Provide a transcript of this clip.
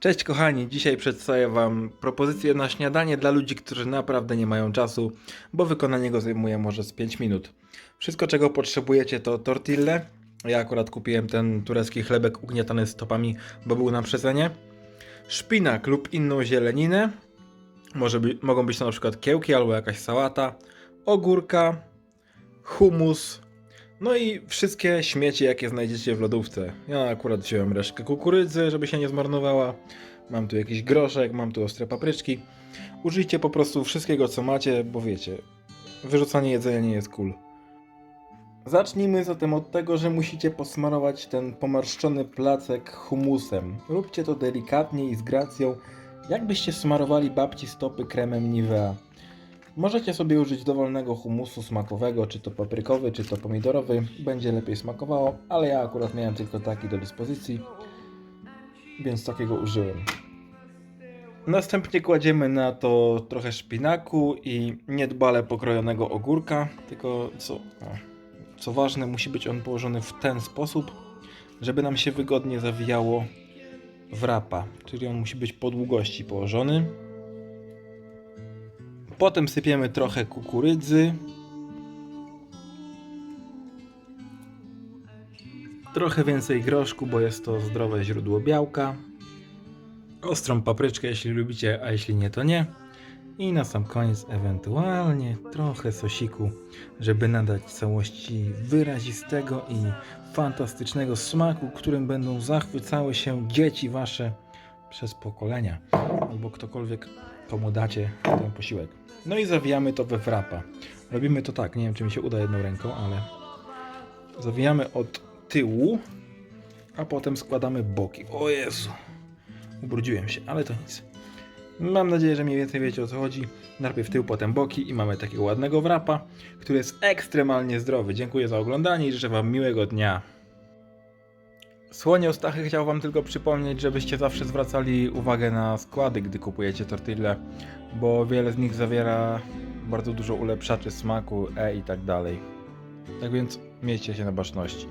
Cześć kochani, dzisiaj przedstawię Wam propozycję na śniadanie dla ludzi, którzy naprawdę nie mają czasu, bo wykonanie go zajmuje może z 5 minut. Wszystko czego potrzebujecie to tortille. Ja akurat kupiłem ten turecki chlebek ugniatany stopami, bo był na przecenie. Szpinak lub inną zieleninę. Może by, mogą być to na przykład kiełki albo jakaś sałata. Ogórka, humus, no i wszystkie śmieci, jakie znajdziecie w lodówce. Ja akurat wziąłem resztkę kukurydzy, żeby się nie zmarnowała. Mam tu jakiś groszek, mam tu ostre papryczki. Użyjcie po prostu wszystkiego, co macie, bo wiecie, wyrzucanie jedzenia nie jest cool. Zacznijmy zatem od tego, że musicie posmarować ten pomarszczony placek humusem. Róbcie to delikatnie i z gracją, jakbyście smarowali babci stopy kremem Nivea. Możecie sobie użyć dowolnego humusu smakowego, czy to paprykowy, czy to pomidorowy, będzie lepiej smakowało, ale ja akurat miałem tylko taki do dyspozycji, więc takiego użyłem. Następnie kładziemy na to trochę szpinaku i niedbale pokrojonego ogórka, tylko co, co ważne, musi być on położony w ten sposób, żeby nam się wygodnie zawijało w rapa, czyli on musi być po długości położony. Potem sypiemy trochę kukurydzy. Trochę więcej groszku, bo jest to zdrowe źródło białka. Ostrą papryczkę, jeśli lubicie, a jeśli nie, to nie. I na sam koniec ewentualnie trochę sosiku, żeby nadać całości wyrazistego i fantastycznego smaku, którym będą zachwycały się dzieci wasze przez pokolenia. Albo ktokolwiek, komu dacie ten posiłek. No i zawijamy to we wrapa. Robimy to tak, nie wiem czy mi się uda jedną ręką, ale zawijamy od tyłu, a potem składamy boki. O Jezu, ubrudziłem się, ale to nic. Mam nadzieję, że mniej więcej wiecie o co chodzi. Najpierw tył, potem boki i mamy takiego ładnego wrapa, który jest ekstremalnie zdrowy. Dziękuję za oglądanie i życzę Wam miłego dnia. Słonie Stachy chciał Wam tylko przypomnieć, żebyście zawsze zwracali uwagę na składy, gdy kupujecie tortille, bo wiele z nich zawiera bardzo dużo ulepszaczy smaku, e i tak dalej. Tak więc miejcie się na baczności.